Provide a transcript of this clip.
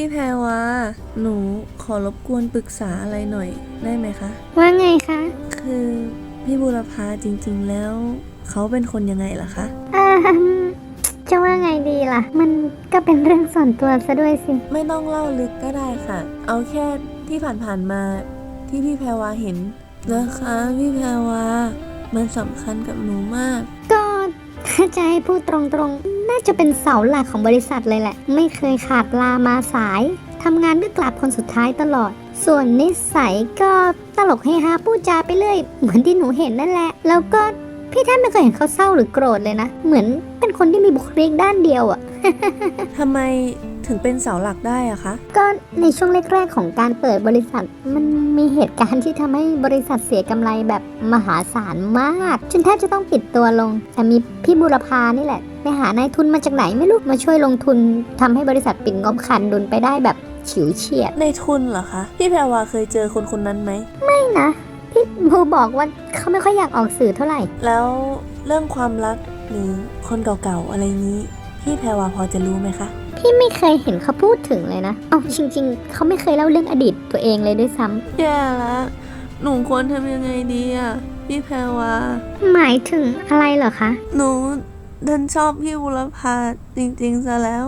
พี่แพรวาหนูขอรบกวนปรึกษาอะไรหน่อยได้ไหมคะ ว่าไงคะ คือพี่บุรพาจริง ๆ แล้ว เขาเป็นคนยังไงล่ะคะอ่าจะว่าไงดีล่ะ มันก็เป็นเรื่องส่วนตัวซะด้วยสิ ไม่ต้องเล่าลึกก็ได้ค่ะ เอาแค่ที่ผ่านๆมาที่พี่แพรวาเห็นนะคะ พี่แพรวามันสำคัญกับหนูมาก ก็ถ้าจะให้พูดตรงๆน่า จะเป็นเสาหลักของบริษัทเลยแหละ ไม่เคยขาดลามาสายทำงานก็กลับคนสุดท้ายตลอด ส่วนนิสัยก็ตลกให้ฮาพูดจาไปเรื่อยเหมือนที่หนูเห็นนั่นแหละ แล้วก็พี่แทบไม่เคยเห็นเขาเศร้าหรือโกรธเลยนะ เหมือนเป็นคนที่มีบุคลิกด้านเดียวอะทำไมถึงเป็นเสาหลักได้อะคะ ก็ในช่วงแรกๆของการเปิดบริษัท มันมีเหตุการณ์ที่ทำให้บริษัทเสียกำไรแบบมหาศาลมากจนแทบจะต้องปิดตัวลง แต่มีพี่บุรพานี่แหละ ไปหานายทุนมาจากไหนไม่รู้มาช่วยลงทุนทำให้บริษัทปิดงบขาดดุลไปได้แบบฉิวเฉียดในทุนเหรอคะพี่แพรวาเคยเจอคนคนนั้นไหมไม่นะพี่บูบอกว่าเขาไม่ค่อยอยากออกสื่อเท่าไหร่ แล้วเรื่องความรักหรือคนเก่าๆอะไรนี้พี่แพรวาพอจะรู้ไหมคะพี่ไม่เคยเห็นเขาพูดถึงเลยนะเอาจริง ๆ เขาไม่เคยเล่าเรื่องอดีตตัวเองเลยด้วยซ้ำแย่ละหนูควรทำยังไงดีอะพี่แพรวาหมายถึงอะไรเหรอคะหนู ดันชอบพี่บุรพาจริงๆซะแล้ว